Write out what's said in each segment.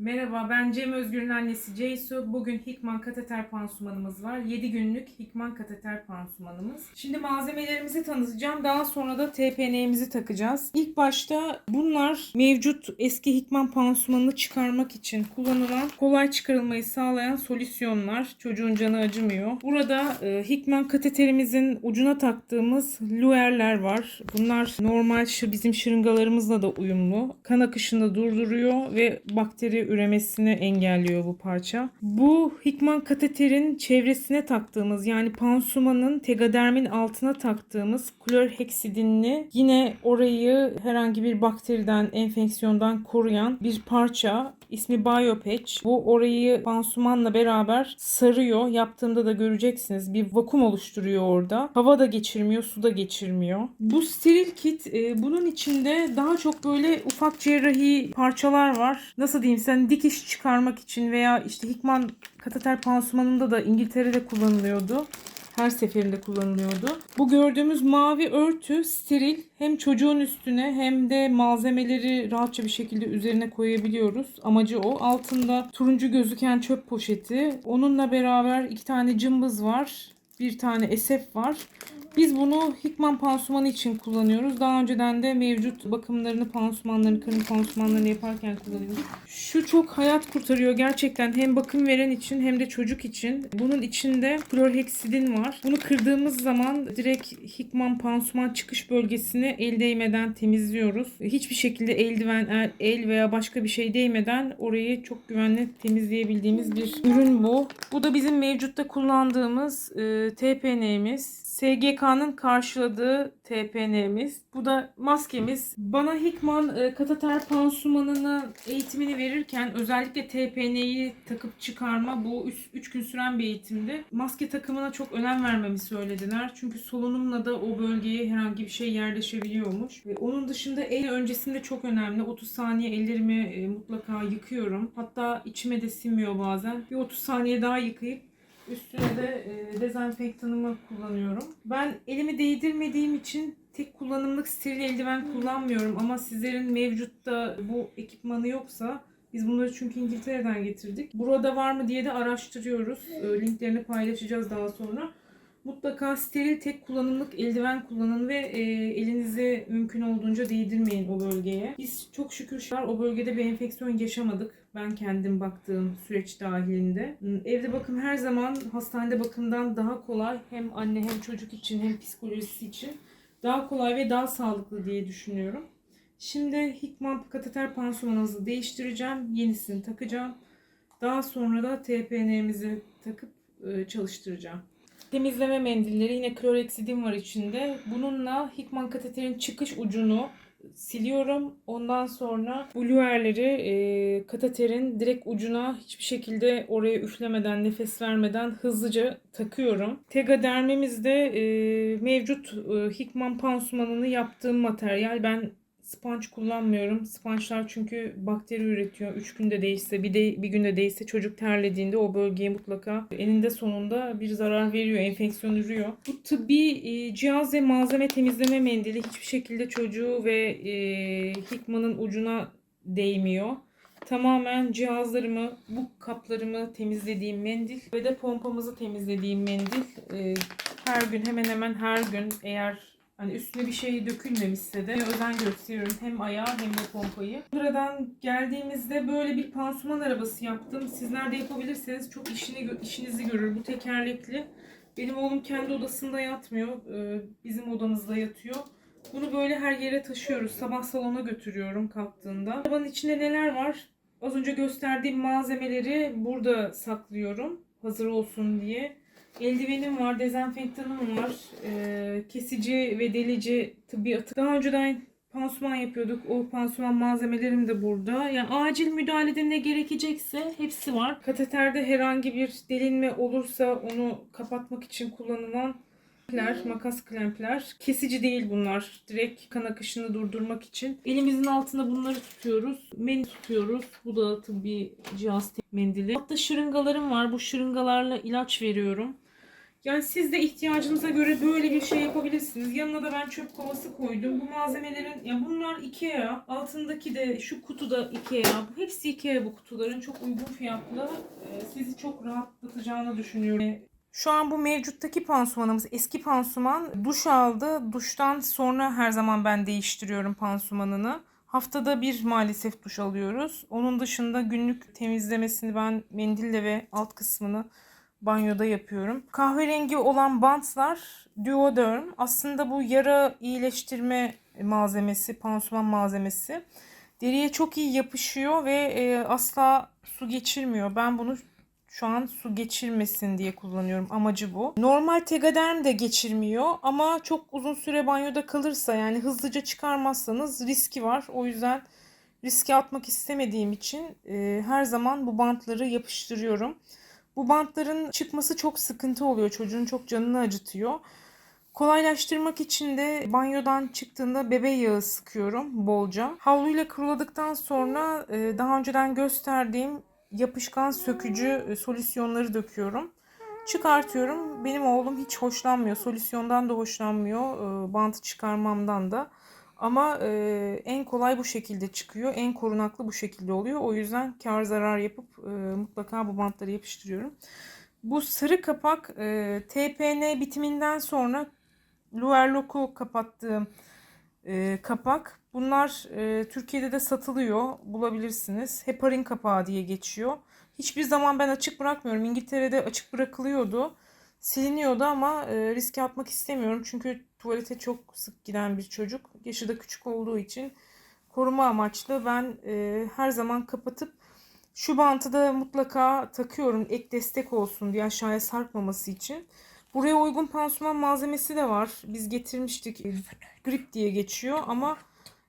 Merhaba ben Cem Özgür'ün annesi Ceysu. Bugün Hikman kateter pansumanımız var. 7 günlük Hikman kateter pansumanımız. Şimdi malzemelerimizi tanıtacağım. Daha sonra da TPN'mizi takacağız. İlk başta bunlar mevcut eski Hikman pansumanını çıkarmak için kullanılan kolay çıkarılmayı sağlayan solüsyonlar. Çocuğun canı acımıyor. Burada e, Hikman kateterimizin ucuna taktığımız luerler var. Bunlar normal bizim şırıngalarımızla da uyumlu. Kan akışını durduruyor ve bakteri üremesini engelliyor bu parça. Bu Hikman kateterin çevresine taktığımız yani pansumanın tegadermin altına taktığımız klorheksidinli yine orayı herhangi bir bakteriden, enfeksiyondan koruyan bir parça. İsmi BioPatch. Bu orayı pansumanla beraber sarıyor. Yaptığımda da göreceksiniz. Bir vakum oluşturuyor orada. Hava da geçirmiyor, su da geçirmiyor. Bu steril kit e, bunun içinde daha çok böyle ufak cerrahi parçalar var. Nasıl diyeyim sen dikiş çıkarmak için veya işte Hikman kateter pansumanında da İngiltere'de kullanılıyordu. Her seferinde kullanılıyordu. Bu gördüğümüz mavi örtü steril. Hem çocuğun üstüne hem de malzemeleri rahatça bir şekilde üzerine koyabiliyoruz. Amacı o. Altında turuncu gözüken çöp poşeti. Onunla beraber iki tane cımbız var. Bir tane esef var. Biz bunu Hikman pansumanı için kullanıyoruz. Daha önceden de mevcut bakımlarını, pansumanlarını, karın pansumanlarını yaparken kullanıyorduk. Şu çok hayat kurtarıyor gerçekten hem bakım veren için hem de çocuk için. Bunun içinde klorheksidin var. Bunu kırdığımız zaman direkt Hikman pansuman çıkış bölgesini el değmeden temizliyoruz. Hiçbir şekilde eldiven, el, el veya başka bir şey değmeden orayı çok güvenli temizleyebildiğimiz bir ürün bu. Bu da bizim mevcutta kullandığımız e, TPN'miz. SGK'nın karşıladığı TPN'miz. Bu da maskemiz. Bana Hikman e, kateter pansumanını eğitimini verirken özellikle TPN'yi takıp çıkarma bu 3 gün süren bir eğitimdi. Maske takımına çok önem vermemi söylediler. Çünkü solunumla da o bölgeye herhangi bir şey yerleşebiliyormuş. Ve onun dışında el öncesinde çok önemli. 30 saniye ellerimi e, mutlaka yıkıyorum. Hatta içime de sinmiyor bazen. Bir 30 saniye daha yıkayıp Üstüne de e, dezenfektanımı kullanıyorum. Ben elimi değdirmediğim için tek kullanımlık steril eldiven kullanmıyorum ama sizlerin mevcutta bu ekipmanı yoksa biz bunları çünkü İngiltere'den getirdik. Burada var mı diye de araştırıyoruz. E, linklerini paylaşacağız daha sonra. Mutlaka steril tek kullanımlık eldiven kullanın ve e, elinizi mümkün olduğunca değdirmeyin o bölgeye. Biz çok şükür o bölgede bir enfeksiyon yaşamadık. Ben kendim baktığım süreç dahilinde. Evde bakım her zaman hastanede bakımdan daha kolay. Hem anne hem çocuk için hem psikolojisi için. Daha kolay ve daha sağlıklı diye düşünüyorum. Şimdi Hikman kateter pansumanımızı değiştireceğim. Yenisini takacağım. Daha sonra da TPN'mizi takıp e, çalıştıracağım. Temizleme mendilleri yine kloreksidin var içinde. Bununla Hikman kateterin çıkış ucunu siliyorum. Ondan sonra bu luerleri e, kateterin direkt ucuna hiçbir şekilde oraya üflemeden, nefes vermeden hızlıca takıyorum. Tegadermimizde e, mevcut e, Hikman pansumanını yaptığım materyal. Ben sponge kullanmıyorum. Sponge'lar çünkü bakteri üretiyor. 3 günde değişse bir de bir günde değişse çocuk terlediğinde o bölgeye mutlaka eninde sonunda bir zarar veriyor, enfeksiyon ürüyor. Bu tıbbi e, cihaz ve malzeme temizleme mendili hiçbir şekilde çocuğu ve e, Hikman'ın ucuna değmiyor. Tamamen cihazlarımı, bu kaplarımı temizlediğim mendil ve de pompamızı temizlediğim mendil. E, her gün hemen hemen her gün eğer Hani üstüne bir şey dökülmemişse de özen gösteriyorum hem ayağı hem de pompayı. Buradan geldiğimizde böyle bir pansuman arabası yaptım. Sizler de yapabilirseniz çok işini işinizi görür. Bu tekerlekli. Benim oğlum kendi odasında yatmıyor. Ee, Bizim odamızda yatıyor. Bunu böyle her yere taşıyoruz. Sabah salona götürüyorum kalktığında. Arabanın içinde neler var? Az önce gösterdiğim malzemeleri burada saklıyorum. Hazır olsun diye. Eldivenim var, dezenfektanım var, e, kesici ve delici tıbbi atık. Daha önceden pansuman yapıyorduk. O pansuman malzemelerim de burada. Yani acil müdahalede ne gerekecekse hepsi var. Kateterde herhangi bir delinme olursa onu kapatmak için kullanılan klempler, makas klempler. Kesici değil bunlar. Direkt kan akışını durdurmak için. Elimizin altında bunları tutuyoruz. Mendil tutuyoruz. Bu da tıbbi cihaz mendili. Hatta şırıngalarım var. Bu şırıngalarla ilaç veriyorum. Yani siz de ihtiyacınıza göre böyle bir şey yapabilirsiniz. Yanına da ben çöp kovası koydum. Bu malzemelerin ya bunlar Ikea. Altındaki de şu kutuda Ikea. Hepsi Ikea bu kutuların. Çok uygun fiyatlı. Ee, sizi çok rahatlatacağını düşünüyorum. Şu an bu mevcuttaki pansumanımız eski pansuman. Duş aldı. Duştan sonra her zaman ben değiştiriyorum pansumanını. Haftada bir maalesef duş alıyoruz. Onun dışında günlük temizlemesini ben mendille ve alt kısmını banyoda yapıyorum. Kahverengi olan bantlar Duoderm. Aslında bu yara iyileştirme malzemesi, pansuman malzemesi. Deriye çok iyi yapışıyor ve e, asla su geçirmiyor. Ben bunu şu an su geçirmesin diye kullanıyorum. Amacı bu. Normal Tegaderm de geçirmiyor ama çok uzun süre banyoda kalırsa yani hızlıca çıkarmazsanız riski var. O yüzden riske atmak istemediğim için e, her zaman bu bantları yapıştırıyorum. Bu bantların çıkması çok sıkıntı oluyor. Çocuğun çok canını acıtıyor. Kolaylaştırmak için de banyodan çıktığında bebe yağı sıkıyorum bolca. Havluyla kuruladıktan sonra e, daha önceden gösterdiğim yapışkan sökücü e, solüsyonları döküyorum. Çıkartıyorum. Benim oğlum hiç hoşlanmıyor. Solüsyondan da hoşlanmıyor. e, Bantı çıkarmamdan da. Ama e, en kolay bu şekilde çıkıyor. En korunaklı bu şekilde oluyor. O yüzden kar zarar yapıp mutlaka bu bantları yapıştırıyorum. Bu sarı kapak TPN bitiminden sonra Luerlock'u kapattığım e, kapak. Bunlar e, Türkiye'de de satılıyor. Bulabilirsiniz. Heparin kapağı diye geçiyor. Hiçbir zaman ben açık bırakmıyorum. İngiltere'de açık bırakılıyordu. Siliniyordu ama e, riske atmak istemiyorum. Çünkü tuvalete çok sık giden bir çocuk. Yaşı da küçük olduğu için koruma amaçlı ben e, her zaman kapatıp şu bantı da mutlaka takıyorum ek destek olsun diye aşağıya sarkmaması için. Buraya uygun pansuman malzemesi de var. Biz getirmiştik. Grip diye geçiyor ama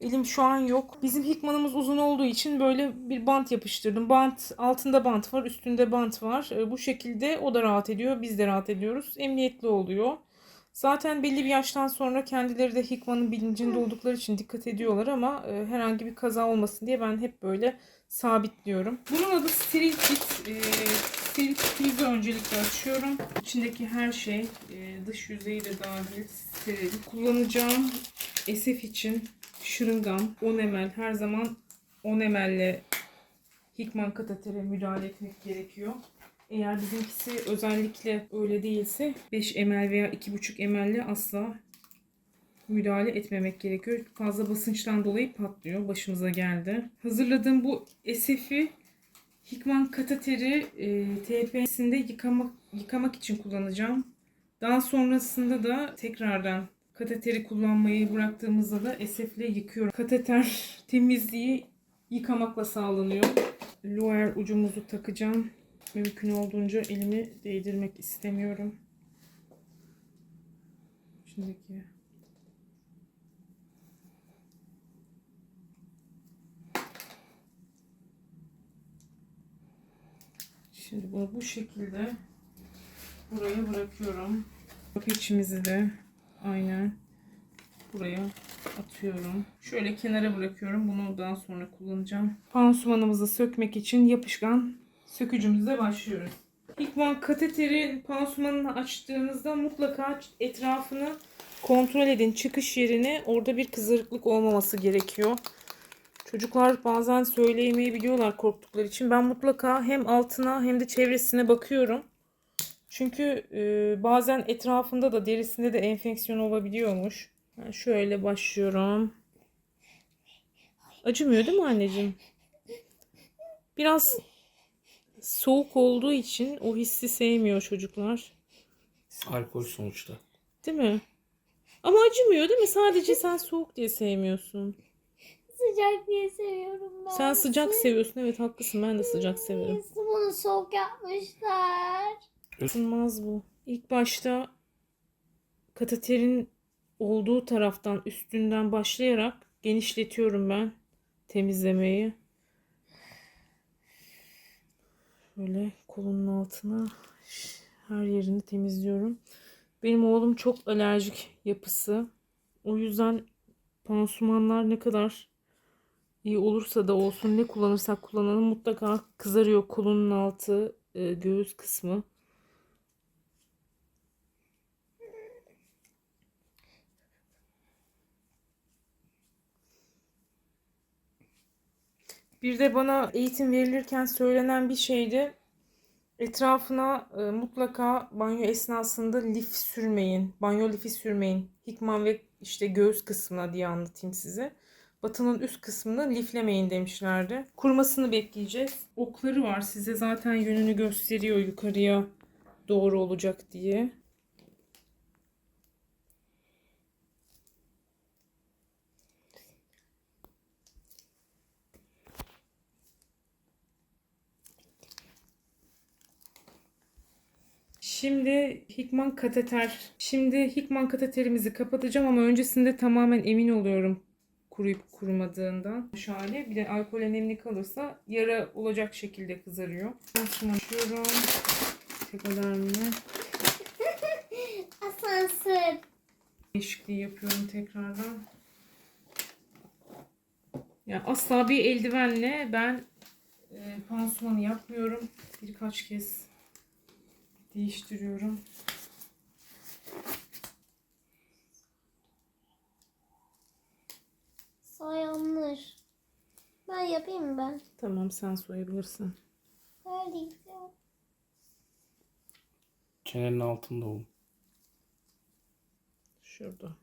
elim şu an yok. Bizim Hickman'ımız uzun olduğu için böyle bir bant yapıştırdım. Bant altında bant var, üstünde bant var. E, Bu şekilde o da rahat ediyor, biz de rahat ediyoruz. Emniyetli oluyor. Zaten belli bir yaştan sonra kendileri de Hickman'ın bilincinde oldukları için dikkat ediyorlar ama e, herhangi bir kaza olmasın diye ben hep böyle sabitliyorum. Bunun adı steril kit. E, steril kitimizi öncelikle açıyorum. İçindeki her şey e, dış yüzeyi de dahil steril. Kullanacağım SF için şırıngam 10 ml her zaman 10 ml Hickman katetere müdahale etmek gerekiyor. Eğer bizimkisi özellikle öyle değilse 5 ml veya 2,5 ml ile asla müdahale etmemek gerekiyor. Fazla basınçtan dolayı patlıyor. Başımıza geldi. Hazırladığım bu SF'i Hickman kateteri e, TP'sinde yıkamak, yıkamak için kullanacağım. Daha sonrasında da tekrardan kateteri kullanmayı bıraktığımızda da SF ile yıkıyorum. Kateter temizliği yıkamakla sağlanıyor. Loer ucumuzu takacağım. Mümkün olduğunca elimi değdirmek istemiyorum. Şimdiki Şimdi bunu bu şekilde buraya bırakıyorum. İçimizi de aynen buraya atıyorum. Şöyle kenara bırakıyorum. Bunu daha sonra kullanacağım. Pansumanımızı sökmek için yapışkan sökücümüzle başlıyoruz. Hickman kateteri pansumanını açtığınızda mutlaka etrafını kontrol edin. Çıkış yerini orada bir kızarıklık olmaması gerekiyor. Çocuklar bazen söyleyemeyebiliyorlar korktukları için. Ben mutlaka hem altına hem de çevresine bakıyorum. Çünkü e, bazen etrafında da derisinde de enfeksiyon olabiliyormuş. Ben şöyle başlıyorum. Acımıyor değil mi anneciğim? Biraz soğuk olduğu için o hissi sevmiyor çocuklar. Alkol sonuçta. Değil mi? Ama acımıyor değil mi? Sadece sen soğuk diye sevmiyorsun. Sıcak diye seviyorum ben. Sen sıcak seviyorsun. Evet haklısın. Ben de sıcak severim. Bunu soğuk yapmışlar. Isınmaz bu. İlk başta kateterin olduğu taraftan üstünden başlayarak genişletiyorum ben temizlemeyi. Şöyle kolunun altına her yerini temizliyorum. Benim oğlum çok alerjik yapısı. O yüzden pansumanlar ne kadar iyi olursa da olsun ne kullanırsak kullanalım mutlaka kızarıyor kolunun altı e, göğüs kısmı. Bir de bana eğitim verilirken söylenen bir şeydi. Etrafına e, mutlaka banyo esnasında lif sürmeyin. Banyo lifi sürmeyin. Hikman ve işte göğüs kısmına diye anlatayım size. Batının üst kısmını liflemeyin demişlerdi. Kurumasını bekleyeceğiz. Okları var size zaten yönünü gösteriyor yukarıya doğru olacak diye. Şimdi Hikman kateter. Şimdi Hikman kateterimizi kapatacağım ama öncesinde tamamen emin oluyorum kuruyup kurumadığından. Şu hali bir de alkole nemli kalırsa yara olacak şekilde kızarıyor. Şunu açıyorum. Tekrar mı? Asansör. Değişikliği yapıyorum tekrardan. Ya asla bir eldivenle ben e, pansumanı yapmıyorum. Birkaç kez değiştiriyorum. Yapayım mı ben? Tamam sen soyabilirsin. Gidiyor? Çenenin altında oğlum. Şurada.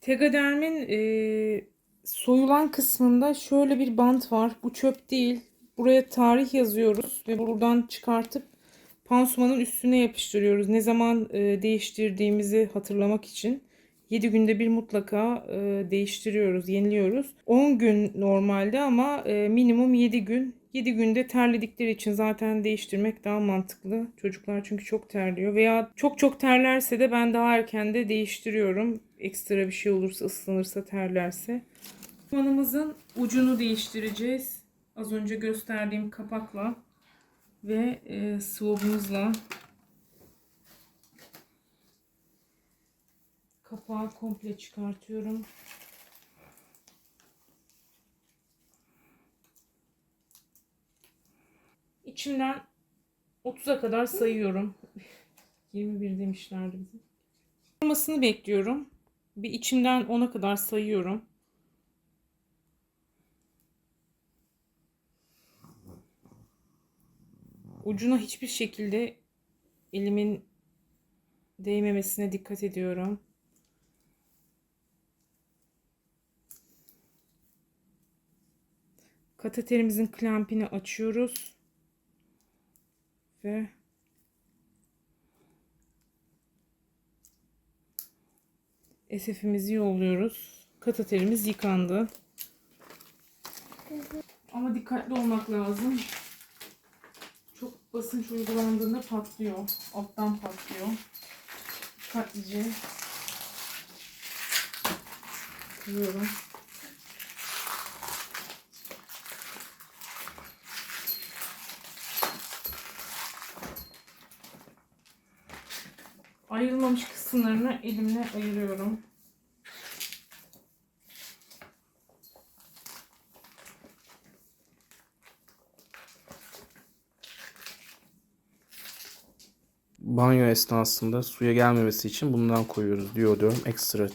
Tegadermin e, soyulan kısmında şöyle bir bant var. Bu çöp değil. Buraya tarih yazıyoruz ve buradan çıkartıp pansumanın üstüne yapıştırıyoruz. Ne zaman e, değiştirdiğimizi hatırlamak için. 7 günde bir mutlaka e, değiştiriyoruz, yeniliyoruz. 10 gün normalde ama e, minimum 7 gün. 7 günde terledikleri için zaten değiştirmek daha mantıklı. Çocuklar çünkü çok terliyor. Veya çok çok terlerse de ben daha erken de değiştiriyorum. Ekstra bir şey olursa, ıslanırsa, terlerse. Manımızın ucunu değiştireceğiz. Az önce gösterdiğim kapakla ve e, swabımızla Kapağı komple çıkartıyorum. İçimden 30'a kadar sayıyorum. 21 demişlerdi bize. Olmasını bekliyorum. Bir içimden 10'a kadar sayıyorum. Ucuna hiçbir şekilde elimin değmemesine dikkat ediyorum. Kateterimizin klampini açıyoruz. Ve SF'imizi yolluyoruz. Kateterimiz yıkandı. Ama dikkatli olmak lazım. Basınç uygulandığında patlıyor. Alttan patlıyor. Dikkatlice kırıyorum. Ayrılmamış kısımlarını elimle ayırıyorum. Banyo esnasında suya gelmemesi için bundan koyuyoruz diyodum ekstra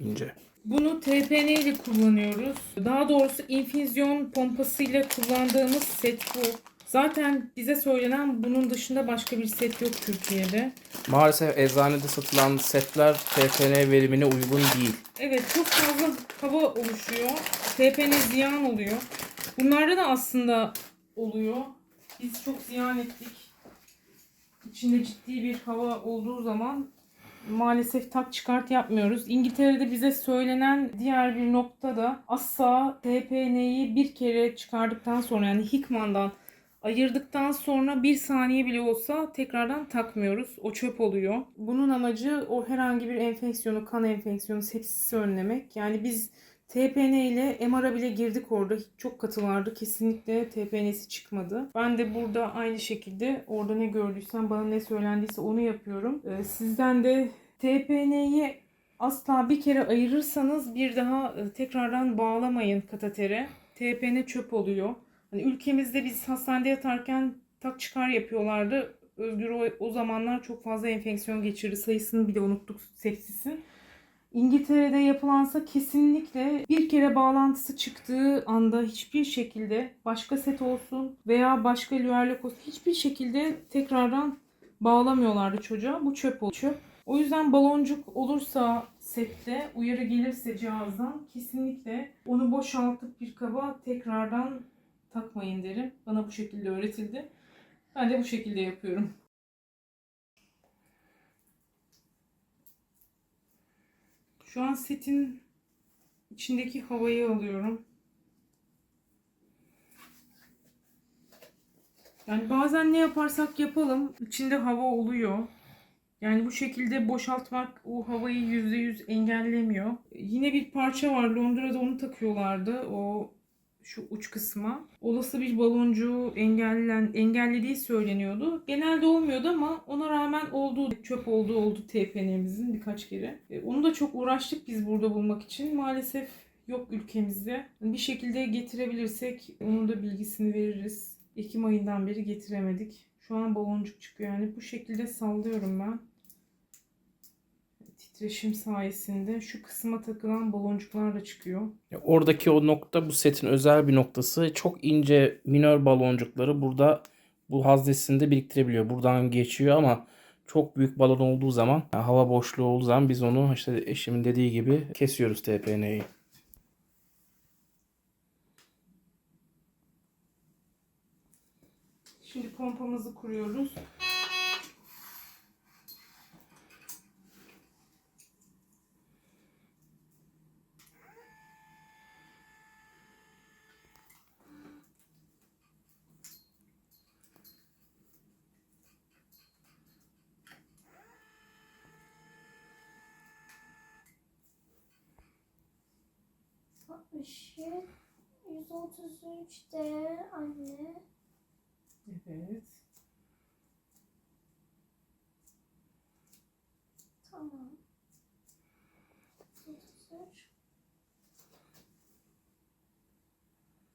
ince. Bunu TPN ile kullanıyoruz. Daha doğrusu infüzyon pompasıyla kullandığımız set bu. Zaten bize söylenen bunun dışında başka bir set yok Türkiye'de. Maalesef eczanede satılan setler TPN verimine uygun değil. Evet çok fazla hava oluşuyor. TPN ziyan oluyor. Bunlarda da aslında oluyor. Biz çok ziyan ettik. İçinde ciddi bir hava olduğu zaman maalesef tak çıkart yapmıyoruz. İngiltere'de bize söylenen diğer bir nokta da asla TPN'yi bir kere çıkardıktan sonra yani Hickman'dan ayırdıktan sonra bir saniye bile olsa tekrardan takmıyoruz. O çöp oluyor. Bunun amacı o herhangi bir enfeksiyonu, kan enfeksiyonu, sepsisi önlemek. Yani biz TPN ile MR'a bile girdik orada. Çok katı vardı. Kesinlikle TPN'si çıkmadı. Ben de burada aynı şekilde orada ne gördüysem bana ne söylendiyse onu yapıyorum. Ee, sizden de TPN'yi asla bir kere ayırırsanız bir daha e, tekrardan bağlamayın katetere. TPN çöp oluyor. Hani ülkemizde biz hastanede yatarken tak çıkar yapıyorlardı. Özgür o, o zamanlar çok fazla enfeksiyon geçirdi. Sayısını bile unuttuk sepsisin. İngiltere'de yapılansa kesinlikle bir kere bağlantısı çıktığı anda hiçbir şekilde başka set olsun veya başka lüerlek olsun hiçbir şekilde tekrardan bağlamıyorlardı çocuğa. Bu çöp ol- çöp. O yüzden baloncuk olursa sette uyarı gelirse cihazdan kesinlikle onu boşaltıp bir kaba tekrardan takmayın derim. Bana bu şekilde öğretildi. Ben de bu şekilde yapıyorum. Şu an setin içindeki havayı alıyorum. Yani bazen ne yaparsak yapalım içinde hava oluyor. Yani bu şekilde boşaltmak o havayı %100 engellemiyor. Yine bir parça var Londra'da onu takıyorlardı o şu uç kısma. Olası bir baloncuğu engellen, engellediği söyleniyordu. Genelde olmuyordu ama ona rağmen oldu. Çöp oldu oldu TPN'mizin birkaç kere. E, onu da çok uğraştık biz burada bulmak için. Maalesef yok ülkemizde. Bir şekilde getirebilirsek onun da bilgisini veririz. Ekim ayından beri getiremedik. Şu an baloncuk çıkıyor yani bu şekilde sallıyorum ben. Titreşim sayesinde şu kısma takılan baloncuklar da çıkıyor. Ya Oradaki o nokta bu setin özel bir noktası. Çok ince minör baloncukları burada bu haznesinde biriktirebiliyor. Buradan geçiyor ama çok büyük balon olduğu zaman yani hava boşluğu olduğu zaman biz onu işte eşimin dediği gibi kesiyoruz TPN'yi. Şimdi pompamızı kuruyoruz. Işık 133 de anne. Evet. Tamam. 133.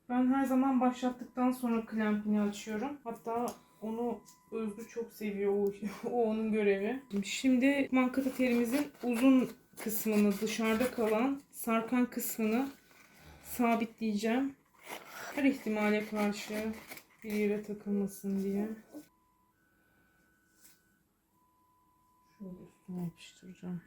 Ben her zaman başlattıktan sonra klampini açıyorum. Hatta onu Özgür çok seviyor. O, o onun görevi. Şimdi mankateterimizin uzun kısmını dışarıda kalan sarkan kısmını sabitleyeceğim. Her ihtimale karşı bir yere takılmasın diye. Şöyle üstüne yapıştıracağım.